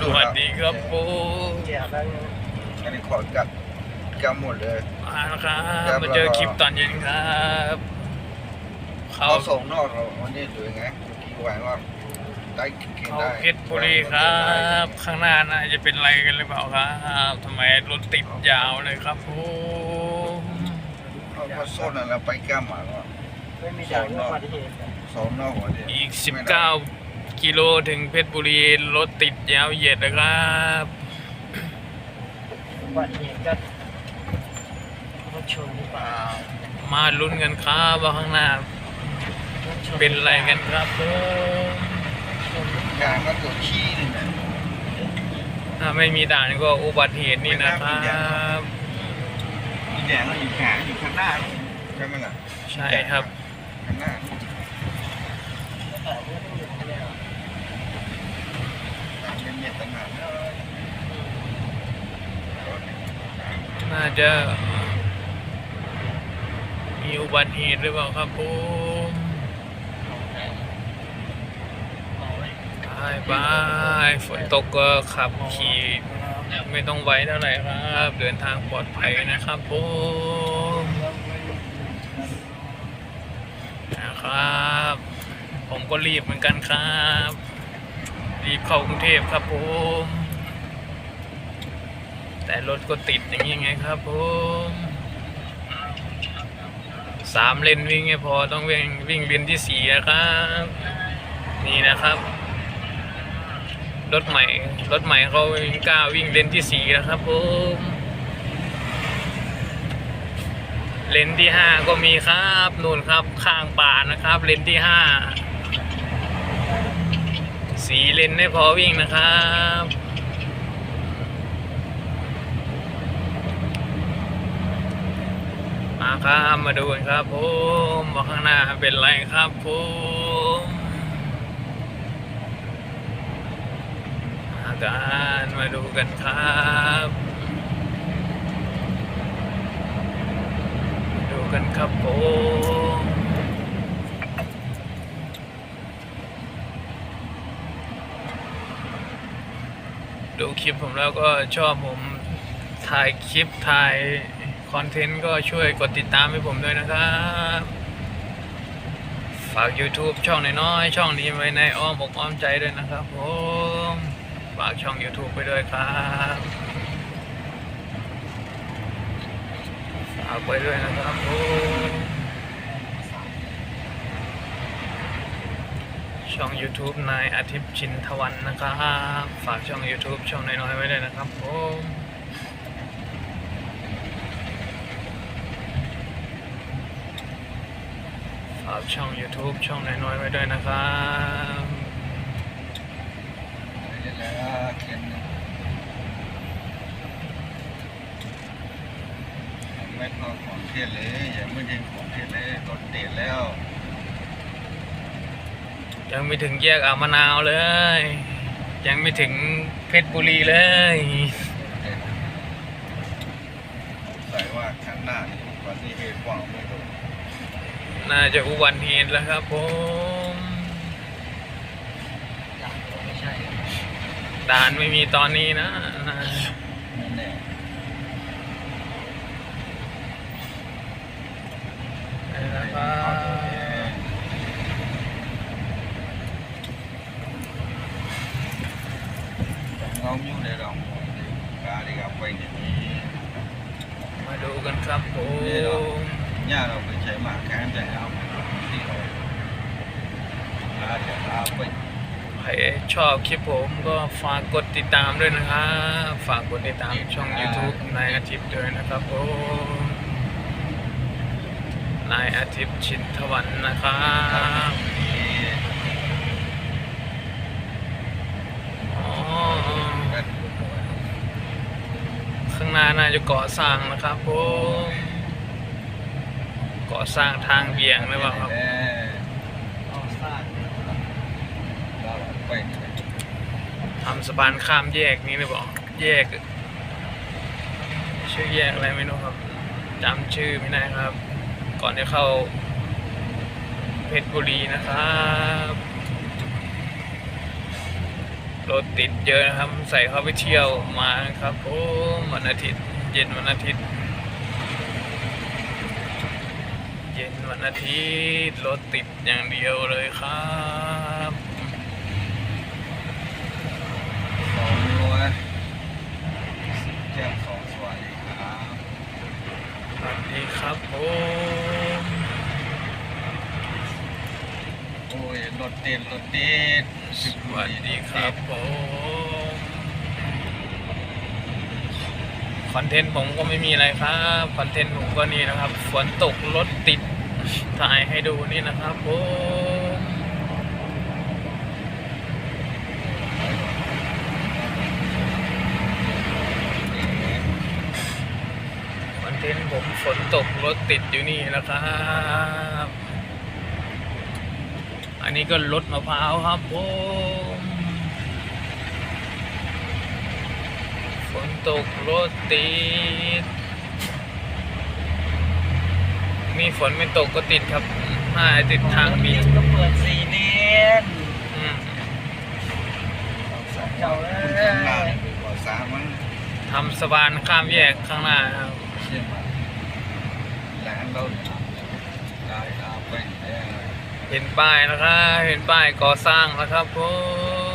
สรู้วัแล้สวดีครับผมเกี่ยวแล้วอันนี้ขอกัดกัหมดเลยมาแล้วครับครับ มาเจอคลิปตอนเย็นครับเขาเขาส่งนอกเราวันนี้ดูยังไงกี่ไหวว่าได้กินเขาได้เพชรบุรีครับ ข้างหน้าน่าจะเป็นอะไรกันหรือเปล่าครับทำไมรถติดยาวเลยครับผมเขาก็โซนอะไรไปแก้มหมาก็ไม่มีด่านอุบัติเหตุสองนอกหัวเดียวอีก19กิ โลถึงเพชรบุรีรถติดยาวเหยียดนะครับอุบัติเหตุก็รถชนหรือเปล่ามาลุ้นกันครับว่าข้างหน้า รถชเป็นอะไรกันครับผมชนหรือเปกาล่ารก็ตัวขี้นี่นะ ถ้าไม่มีด่านก็อุบัติเหตุนี่นะครับอีแดงก็อยู่แขนอยู่ข้างหน้าใช่ไหมล่ะใช่ครับข้างหน้าแต่ไม่ต้องอยู่ข้างห น่างกันเย็นต่างหากน่าจะมีอุบัติเหตุหรือเปล่าครับผมบายบายฝนตกก็ขับขี่ไม่ต้องไว้เท่าไหร่ครับ เดินทางปลอดภัยนะครับผมนะครับ ผมก็รีบเหมือนกันครับ รีบเข้ากรุงเทพครับผมแต่รถก็ติดอย่างนี้ไงครับผมสามเลนวิ่งไม่พอต้องวิ่งวิ่งเลนที่สี่นะครับ นี่นะครับ รถใหม่รถใหม่เขากล้าวิ่งเลนที่สี่นะครับผมเลนที่ห้าก็มีครับนู่นครับข้างป่านะครับ เลนที่ห้า สีเลนไม่พอวิ่งนะครับมาครับมาดูกันครับผมว่าข้างหน้าเป็นไรครับผมอาการมาดูกันครับมาดูกันครับผม ดูคลิปผมแล้วก็ชอบผมถ่ายคลิปถ่ายคอนเทนต์ก็ช่วยกดติดตามให้ผมด้วยนะครับ ฝาก YouTube ช่องน้อยๆช่องนี้ไว้ในอ้อมอกอ้อมใจด้วยนะครับผมฝากช่อง YouTube ไปด้วยครับฝากไปด้วยนะครับผม ช่อง YouTube นายอาทิตย์ชินทวันนะครับฝากช่อง YouTube ช่องน้อยๆไว้ด้วยนะครับผมฝากช่อง YouTube ช่องน้อยๆไว้ด้วยนะครับนี่แหละเขียนไม่พอของเทียนเลยอย่าไม่ยิงของเทียนเลยรถเตียนแล้ว ยังไม่ถึงแยกอ่าวมะนาวเลย ยังไม่ถึงเพชรบุรีเลยใส่ว่าข้างหน้านี่วันนี้เหตุว่างไม่โดนน่าจะอุบัติเหตุแล้วครับผมไม่ใช่ด่านไม่มีตอนนี้นะนะนั่นแน่นะครับ งงอยู่ในหรอกกาดีกับไปอย่างนี้ มาดูกัน ครับผม nhà เราไปใช้หมากแค่ใจเอาที่เราลาจะลาไปใครชอบคลิปผมก็ฝากกดติดตามด้วยนะครับ ฝากกดติดตามช่อง YouTube นายอาทิตย์ด้วยนะครับผมนายอาทิตย์ชินทวันนะครับ อ๋อ ข้างห นาน่าจะก่อสร้างนะครับผมก่อสร้างทางเบี่ยงหรือเปล่าครับทำสะพานข้ามแยกนี้หรือเปล่าแยกชื่อแยกอะไรไม่รู้ครับจำชื่อไม่ได้ครับ ก่อนจะเข้าเพชรบุรีนะครับ รถติดเยอะนะครับ ใส่เข้าไปเที่ยวมาครับผมวันอาทิตย์ เย็นวันอาทิตย์ เย็นวันอาทิตย์รถติดอย่างเดียวเลยครับสองร้อยแจ้งสองสวัสดีครับสวัสดีครับผม โอ้ย รถติดรถติดสวัสดีครับผมคอนเทนต์ผมก็ไม่มีอะไรครับคอนเทนต์ผมก็นี่นะครับ ฝนตกรถติดถ่ายให้ดูนี่นะครับผมคอนเทนต์ผมฝนตกรถติดอยู่นี่นะครับ นนี้ก็รถมะพร้าวครับผมฝนตกรถติด มีฝนไม่ตกก็ติดครับน่าจะติดทางบีก็เปิดสี่เลนอืมเจ้าเอ้ข้างหน้ายก่อสร้างมันทำสะพานข้ามแยกข้างหน้าครับเชื่อมาแหลนเราได้ครับไปแดง เห็นป้ายนะครับ เห็นป้ายก่อสร้างแล้วครับผ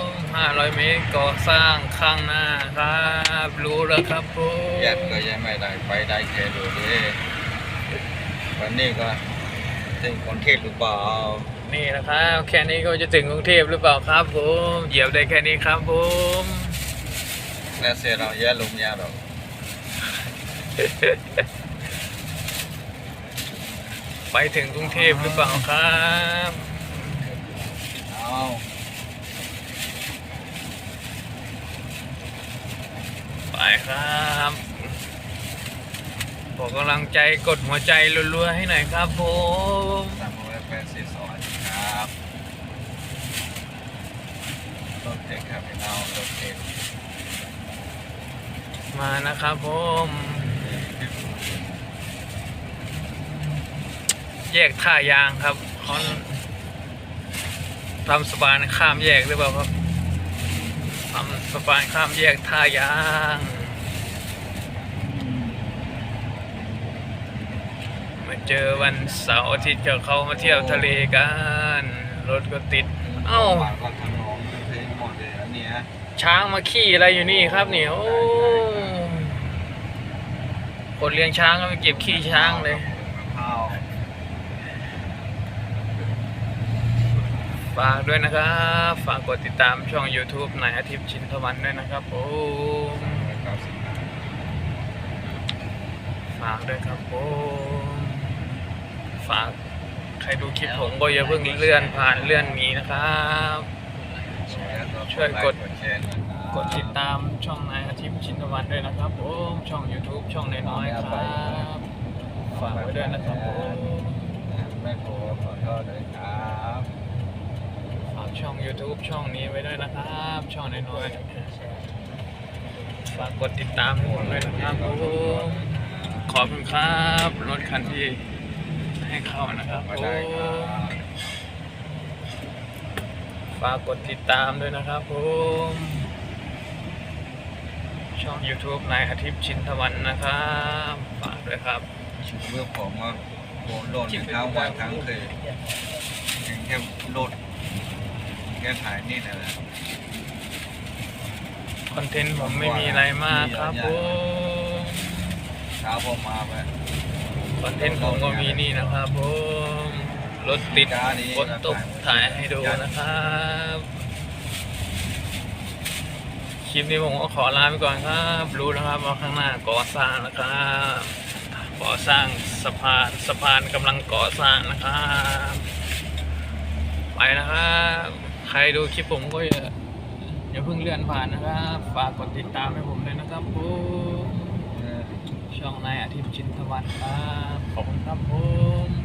ม500เมตรก่อสร้างข้างหน้าครับ รู้แล้วครับผมแยกก็ยังไม่ได้ไปได้แค่ดูดิวันนี้ก็ถึงคนเทศหรือเปล่า นี่นะครับ แค่นี้ก็จะถึงกรุงเทพหรือเปล่าครับผมเหยียบได้แค่นี้ครับผมแล้วเสียเราแย่ลงยาเรา ไปถึงกรุงเทพหรือเปล่าครับเอาไปครับบอกกำลังใจกดหัวใจรัวๆให้หน่อยครับผมสามร้อยแปดสิบสองครับรถเด็กครับพี่น้องรถเด็กมานะครับผม แยกท่ายางครับเขาทำสะพานข้ามแยกหรือเปล่าครับทำสะพานข้ามแยกท่ายางมาเจอวันเสาร์อาทิตย์กับเขามาเที่ยวทะเลกัน รถก็ติด เอ้าช้างมาขี่อะไรอยู่นี่ครับเนี่ยโอ้คนเลี้ยงช้างก็ไปเก็บขี้ช้างเลย ข้าว ฝากด้วยนะครับ ฝากกดติดตามช่อง YouTube นายอาทิตย์ชินทวันด้วยนะครับผมฝากด้วยครับผมฝากใครดูคลิปผมก็อย่าเพิ่งเลื่อนผ่านเลื่อนหนีนะครับ ช่วยกดกดติดตามช่องนายอาทิตย์ชินทวันด้วยนะครับผมช่อง YouTube ช่องน้อยๆครับฝากไว้ด้วยนะครับผมแม่โคขอโทษด้วยครับ ช่อง YouTube ช่องนี้ไว้ด้วยนะครับ ช่องน้อยๆฝากกดติดตามให้ผมด้วยนะครับผมขอบคุณครับรถคันที่ให้เข้านะครับผมฝากกดติดตามด้วยนะครับผมช่อง YouTube นายอาทิตย์ชินทวันนะครับฝากด้วยครับชุดเมื่อผมว่าโหโหลดเป็นข้าวันทั้งคืนยังแค่โหลด แค่ถ่ายนี่นะคอนเทนต์ผมไม่มีอะไรมากครับผมเช้าผมมาไปคอนเทนต์ผมก็มีนี่นะครับผมรถติดฝนตกถ่ายให้ดูนะครับคลิปนี้ผมก็ขอลาไปก่อนครับ รู้แล้วครับว่าข้างหน้าก่อสร้างนะครับก่อสร้างสะพานสะพานกำลังก่อสร้างนะครับ ไปนะครับ ใครดูคลิปผมก็อย่าอย่าเพิ่งเลื่อนผ่านนะครับฝากกดติดตามให้ผมด้วยนะครับผมช่องนายอาทิตย์ชินทวันครับขอบคุณครับผม